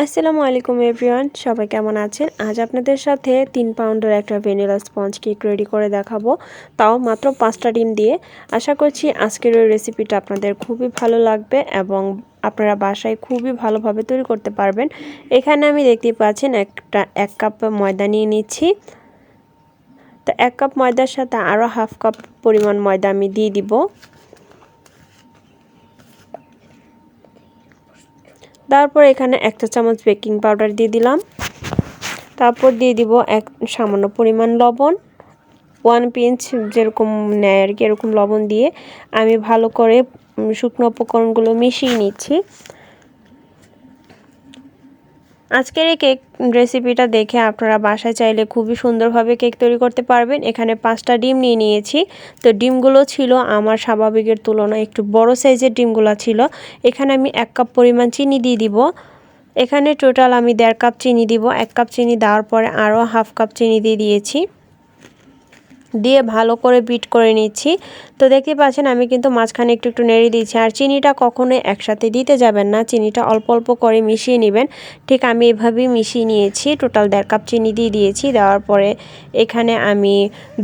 আসসালামু আলাইকুম এভরিওয়ান, সবাই কেমন আছেন? আজ আপনাদের সাথে তিন পাউন্ডের একটা ভ্যানিলা স্পঞ্জ কেক রেডি করে দেখাবো। তাও মাত্র পাঁচটা ডিম দিয়ে। আশা করছি আজকের ওই রেসিপিটা আপনাদের খুবই ভালো লাগবে এবং আপনারা বাসায় খুবই ভালোভাবে তৈরি করতে পারবেন। এখানে আমি দেখতে পাচ্ছেন একটা, এক কাপ ময়দা নিয়ে নিচ্ছি। তো এক কাপ ময়দার সাথে আরও হাফ কাপ পরিমাণ ময়দা আমি দিয়ে দিব। তারপর এখানে একটা চামচ বেকিং পাউডার দিয়ে দিলাম। তারপর দিয়ে দিব এক সামান্য পরিমাণ লবণ। ওয়ান পিঞ্চ যেরকম নেয় আর কি, এরকম লবণ দিয়ে আমি ভালো করে শুকনো উপকরণগুলো মিশিয়ে নিচ্ছি। আজকের এই কেক রেসিপিটা দেখে আপনারা বাসায় চাইলে খুবই সুন্দরভাবে কেক তৈরি করতে পারবেন। এখানে পাঁচটা ডিম নিয়ে নিয়েছি। তো ডিমগুলো ছিল আমার স্বাভাবিকের তুলনায় একটু বড় সাইজের ডিমগুলো ছিল। এখানে আমি এক কাপ পরিমাণ চিনি দিয়ে দিব। এখানে টোটাল আমি দেড় কাপ চিনি দিব। এক কাপ চিনি দেওয়ার পরে আরও হাফ কাপ চিনি দিয়ে দিয়েছি। দিয়ে ভালো করে বিট করে নিচ্ছি। তো দেখতে পাচ্ছেন, আমি কিন্তু মাঝখানে একটু একটু নেড়ে দিচ্ছি আর চিনিটা কখনোই একসাথে দিতে যাবেন না। চিনিটা অল্প অল্প করে মিশিয়ে নেবেন। ঠিক আমি এভাবেই মিশিয়ে নিয়েছি। টোটাল দেড় কাপ চিনি দিয়ে দিয়েছি। দেওয়ার পরে এখানে আমি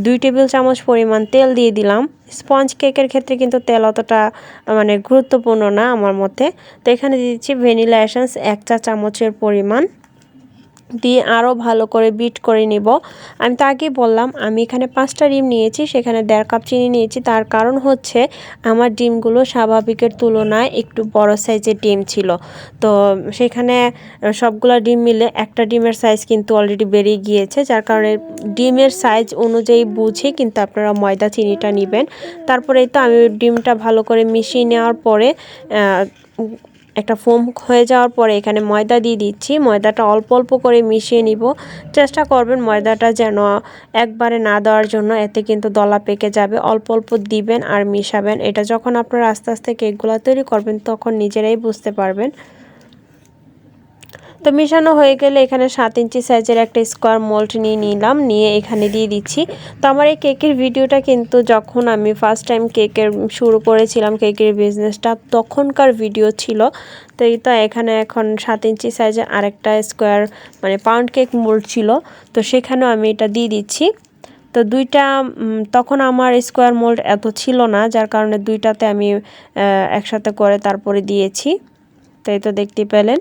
দুই টেবিল চামচ পরিমাণ তেল দিয়ে দিলাম। স্পঞ্জ কেকের ক্ষেত্রে কিন্তু তেল অতটা মানে গুরুত্বপূর্ণ না আমার মতে। তো এখানে দিচ্ছি ভ্যানিলা এসেন্স এক চা চামচের পরিমাণ। দিয়ে আরও ভালো করে বিট করে নিব। আমি তো আগেই বললাম, আমি এখানে পাঁচটা ডিম নিয়েছি, সেখানে দেড় কাপ চিনি নিয়েছি। তার কারণ হচ্ছে, আমার ডিমগুলো স্বাভাবিকের তুলনায় একটু বড় সাইজের ডিম ছিল। তো সেখানে সবগুলো ডিম মিলে একটা ডিমের সাইজ কিন্তু অলরেডি বেরিয়ে গিয়েছে। যার কারণে ডিমের সাইজ অনুযায়ী বুঝে কিন্তু আপনারা ময়দা, চিনিটা নেবেন। তারপরে তো আমি ডিমটা ভালো করে মিশিয়ে নেওয়ার পরে একটা ফোম হয়ে যাওয়ার পরে এখানে ময়দা দিয়ে দিচ্ছি। ময়দাটা অল্প অল্প করে মিশিয়ে নিব। চেষ্টা করবেন ময়দাটা যেন একবারে না দেওয়ার জন্য। এতে কিন্তু দলা পেকে যাবে। অল্প অল্প দিবেন আর মিশাবেন। এটা যখন আপনারা আস্তে আস্তে কেকগুলো তৈরি করবেন, তখন নিজেরাই বুঝতে পারবেন। তো মেশানো হয়ে গেলে এখানে সাত ইঞ্চি সাইজের একটা স্কোয়ার মোল্ড নিয়ে নিলাম, নিয়ে এখানে দিয়ে দিচ্ছি। তো আমার এই কেকের ভিডিওটা কিন্তু যখন আমি ফার্স্ট টাইম কেকের শুরু করেছিলাম, কেকের বিজনেসটা তখনকার ভিডিও ছিল। তো এই তো এখানে এখন সাত ইঞ্চি সাইজের আরেকটা স্কোয়ার মানে পাউন্ড কেক মোল্ড ছিল। তো সেখানেও আমি এটা দিয়ে দিচ্ছি। তো দুইটা তখন আমার স্কোয়ার মোল্ড এত ছিল না, যার কারণে দুইটাতে আমি একসাথে করে তারপরে দিয়েছি। তো এই তো দেখতে পেলেন।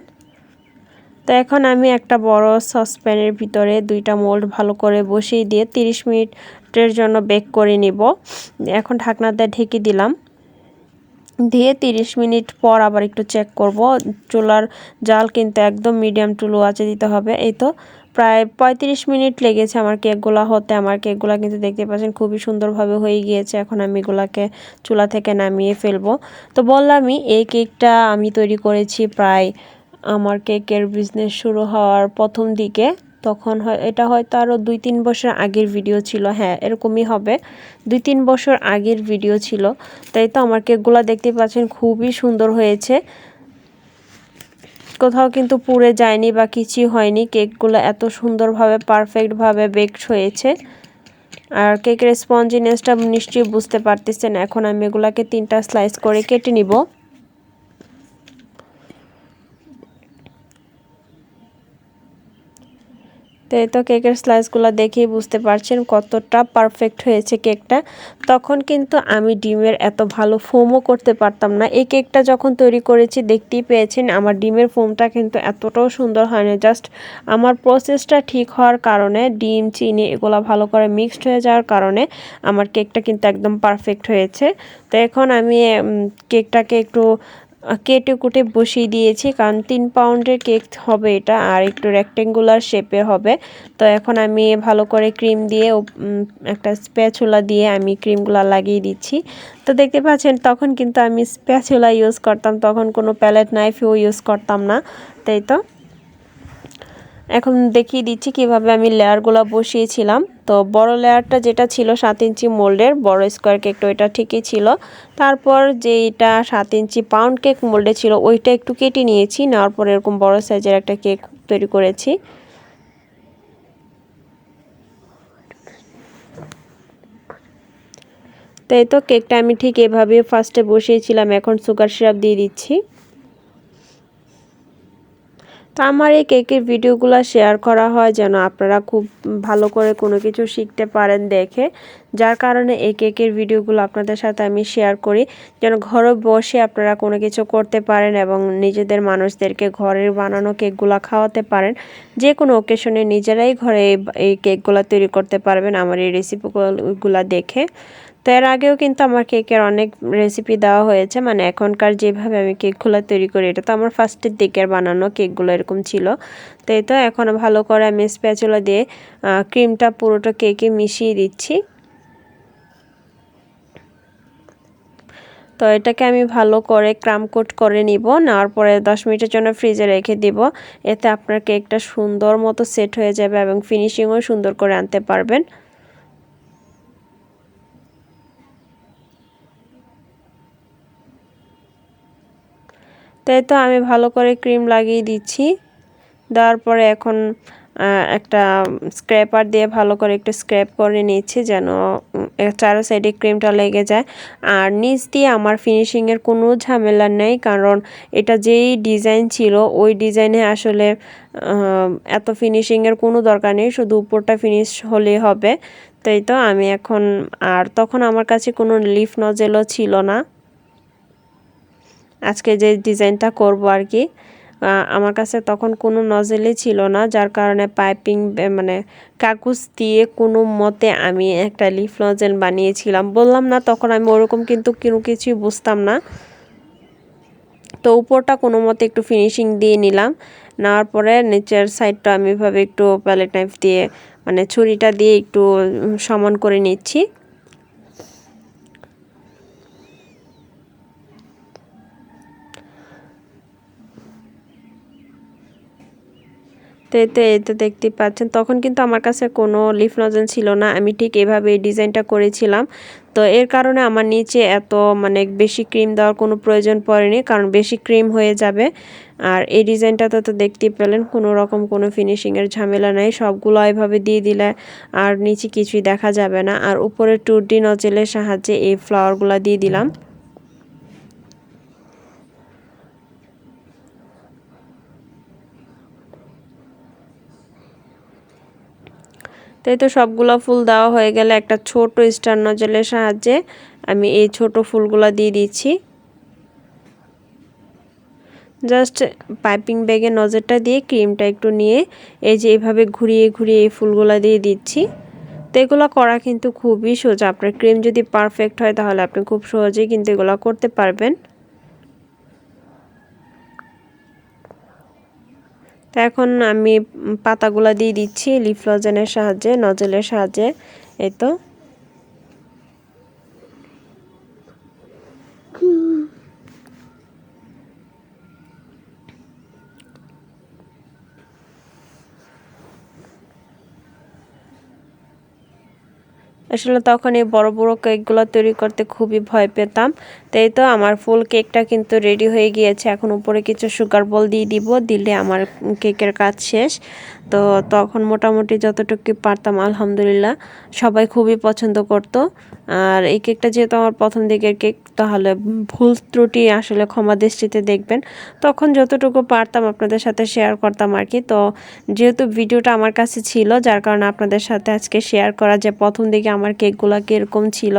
তো এখন আমি একটা বড় সসপ্যানের ভিতরে দুইটা মোল্ড ভালো করে বসিয়ে দিয়ে 30 মিনিটের জন্য বেক করে নিব। এখন ঢাকনাতে ঢেকে দিলাম। দিয়ে 30 মিনিট পর আবার একটু চেক করব। চুলার জাল কিন্তু একদম মিডিয়াম টু লো আছে দিতে হবে। এই তো প্রায় পঁয়ত্রিশ মিনিট লেগেছে আমার কেকগুলো হতে। আমার কেকগুলো কিন্তু দেখতে পাচ্ছেন খুবই সুন্দরভাবে হয়ে গিয়েছে। এখন আমি এগুলাকে চুলা থেকে নামিয়ে ফেলব। তো বললামই, এই কেকটা আমি তৈরি করেছি প্রায় আমার কেকের বিজনেস শুরু হওয়ার প্রথম দিকে, তখন হয়, এটা হয়তো আরও দুই তিন বছর আগের ভিডিও ছিল। হ্যাঁ এরকমই হবে। দুই তিন বছর আগের ভিডিও ছিল। তাই তো আমার কেকগুলো দেখতে পাচ্ছেন, খুবই সুন্দর হয়েছে। কোথাও কিন্তু পুড়ে যায়নি বা কিছুই হয়নি। কেকগুলো এত সুন্দরভাবে পারফেক্টভাবে বেকড হয়েছে। আর কেকের স্পঞ্জিনেসটা নিশ্চয়ই বুঝতে পারতেছেন। এখন আমি এগুলাকে তিনটা স্লাইস করে কেটে নিব। তো এই তো কেকের স্লাইসগুলো দেখেই বুঝতে পারছেন কতটা পারফেক্ট হয়েছে কেকটা। তখন কিন্তু আমি ডিমের এত ভালো ফোমও করতে পারতাম না। এই কেকটা যখন তৈরি করেছি, দেখতেই পেয়েছেন আমার ডিমের ফোমটা কিন্তু এতটাও সুন্দর হয় না জাস্ট আমার প্রসেসটা ঠিক হওয়ার কারণে, ডিম, চিনি এগুলো ভালো করে মিক্সড হয়ে যাওয়ার কারণে আমার কেকটা কিন্তু একদম পারফেক্ট হয়েছে। তো এখন আমি কেকটাকে একটু কেটে কুটে বসিয়ে দিয়েছি, কারণ তিন পাউন্ডের কেক হবে এটা আর একটু রেক্টেঙ্গুলার শেপে হবে। তো এখন আমি ভালো করে ক্রিম দিয়ে একটা স্প্যাচুলা দিয়ে আমি ক্রিমগুলো লাগিয়ে দিচ্ছি। তো দেখতে পাচ্ছেন, তখন কিন্তু আমি স্প্যাচুলা ইউজ করতাম, তখন কোনো প্যালেট নাইফও ইউজ করতাম না, তাই তো? এখন দেখিয়ে দিচ্ছি কীভাবে আমি লেয়ারগুলো বসিয়েছিলাম। তো বড় লেয়ারটা যেটা ছিল সাত ইঞ্চি মোল্ডের, বড় স্কোয়ার কেকটা এটা ঠিকই ছিল। তারপর যেটা সাত ইঞ্চি পাউন্ড কেক মোল্ডে ছিল, ওইটা একটু কেটে নিয়েছি, নেওয়ার পর এরকম বড় সাইজের একটা কেক তৈরি করেছি। তাই তো কেকটা আমি ঠিক এভাবে ফার্স্টে বসিয়েছিলাম, এখন সুগার সিরাপ দিয়ে দিচ্ছি। আমার এই কেকের ভিডিওগুলো শেয়ার করা হয় যেন আপনারা খুব ভালো করে কোনো কিছু শিখতে পারেন দেখে। যার কারণে এই কেকের ভিডিওগুলো আপনাদের সাথে আমি শেয়ার করি। যেন ঘরে বসে আপনারা কোনো কিছু করতে পারেন এবং নিজেদের মানুষদেরকে ঘরের বানানো কেকগুলো খাওয়াতে পারেন। যে কোনো ওকেশনে নিজেরাই ঘরে এই কেকগুলো তৈরি করতে পারবেন আমার এই রেসিপিগুলো দেখে। তো এর আগেও কিন্তু আমার কেকের অনেক রেসিপি দেওয়া হয়েছে। মানে এখনকার যেভাবে আমি কেকগুলো তৈরি করি, এটা তো আমার ফার্স্টের দিকের বানানো কেকগুলো এরকম ছিল। তো এই তো এখন ভালো করে আমি স্প্যাচুলা দিয়ে ক্রিমটা পুরোটা কেকে মিশিয়ে দিচ্ছি। তো এটাকে আমি ভালো করে ক্রাম কোট করে নিব, নেওয়ার পরে দশ মিনিটের জন্য ফ্রিজে রেখে দিব। এতে আপনার কেকটা সুন্দর মতো সেট হয়ে যাবে এবং ফিনিশিংও সুন্দর করে আনতে পারবেন। তাই তো আমি ভালো করে ক্রিম লাগিয়ে দিচ্ছি। দেওয়ার পরে এখন একটা স্ক্র্যাপার দিয়ে ভালো করে একটু স্ক্র্যাপ করে নিচ্ছি যেন চারো সাইডে ক্রিমটা লেগে যায়। আর নিচ দিয়ে আমার ফিনিশিংয়ের কোনো ঝামেলা নেই, কারণ এটা যেই ডিজাইন ছিল, ওই ডিজাইনে আসলে এত ফিনিশিংয়ের কোনো দরকার নেই, শুধু উপরটা ফিনিশ হলেই হবে। তাই তো আমি এখন, আর তখন আমার কাছে কোনো লিফ নজেলও ছিল না। আজকে যে ডিজাইনটা করব আর কি আমার কাছে তখন কোনো নজেলই ছিল না, যার কারণে পাইপিং মানে কাগজ দিয়ে কোনো মতে আমি একটা লিফ নজেল বানিয়েছিলাম। বললাম না তখন আমি ওরকম কিন্তু কোনো কিছুই বুঝতাম না। তো উপরটা কোনো মতে একটু ফিনিশিং দিয়ে নিলাম, নেওয়ার পরে নিচের সাইডটা আমি এভাবে একটু প্যালেট নাইফ দিয়ে মানে ছুরিটা দিয়ে একটু সমান করে নিচ্ছি। তো এতে এতে দেখতে পাচ্ছেন। তখন কিন্তু আমার কাছে কোনো লিফ নজেল ছিল না। আমি ঠিক এভাবে ডিজাইনটা করেছিলাম। তো এর কারণে আমার নিচে এত মানে বেশি ক্রিম দেওয়ার কোনো প্রয়োজন পড়েনি, কারণ বেশি ক্রিম হয়ে যাবে। আর এই ডিজাইনটাতে তো দেখতেই পেলেন, কোনো রকম কোনো ফিনিশিংয়ের ঝামেলা নাই। সবগুলো এভাবে দিয়ে দিলে আর নিচে কিছুই দেখা যাবে না। আর উপরে টুডি নজেলের সাহায্যে এই ফ্লাওয়ারগুলো দিয়ে দিলাম। তাই তো সবগুলো ফুল দেওয়া হয়ে গেলে একটা ছোট স্টার নজলের সাহায্যে আমি এই ছোট ফুলগুলো দিয়ে দিচ্ছি। জাস্ট পাইপিং ব্যাগে নজরটা দিয়ে ক্রিমটা একটু নিয়ে এই যে এইভাবে ঘুরিয়ে ঘুরিয়ে এই ফুলগুলো দিয়ে দিচ্ছি। তো এগুলো করা কিন্তু খুবই সোজা। আপনার ক্রিম যদি পারফেক্ট হয় তাহলে আপনি খুব সহজেই কিন্তু এগুলো করতে পারবেন। তো এখন আমি পাতাগুলা দিয়ে দিচ্ছি লিফ্লজেনের সাহায্যে নজলের সাহায্যে এই তো। আসলে তখন এই বড় বড় কেকগুলো তৈরি করতে খুবই ভয় পেতাম। তাই তো আমার ফুল কেকটা কিন্তু রেডি হয়ে গিয়েছে। এখন উপরে কিছু সুগার বল দিয়ে দিব, দিলে আমার কেকের কাজ শেষ। তো তখন মোটামুটি যতটুকু পারতাম, আলহামদুলিল্লাহ, সবাই খুবই পছন্দ করত। আর এই কেকটা যেহেতু আমার প্রথম দিকের কেক, তাহলে ভুল ত্রুটি আসলে ক্ষমা দৃষ্টিতে দেখবেন। তখন যতটুকু পারতাম আপনাদের সাথে শেয়ার করতাম আর কি। তো যেহেতু ভিডিওটা আমার কাছে ছিল, যার কারণে আপনাদের সাথে আজকে শেয়ার করা যে প্রথম দিকে আমার কেকগুলো কীরকম ছিল।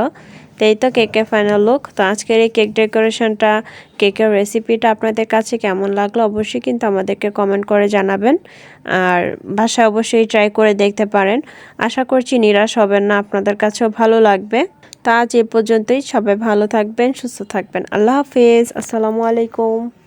তো এই তো কেকের ফাইনাল লুক তো আজকের এই কেক ডেকোরেশনটা, কেকের রেসিপিটা আপনাদের কাছে কেমন লাগল অবশ্যই কিন্তু আমাদেরকে কমেন্ট করে জানাবেন। আর বাসায় অবশ্যই ট্রাই করে দেখতে পারেন। আশা করছি নিরাশ হবেন না, আপনাদের কাছেও ভালো লাগবে। তা আজ এ পর্যন্তই। সবাই ভালো থাকবেন, সুস্থ থাকবেন। আল্লাহ হাফেজ। আসসালামু আলাইকুম।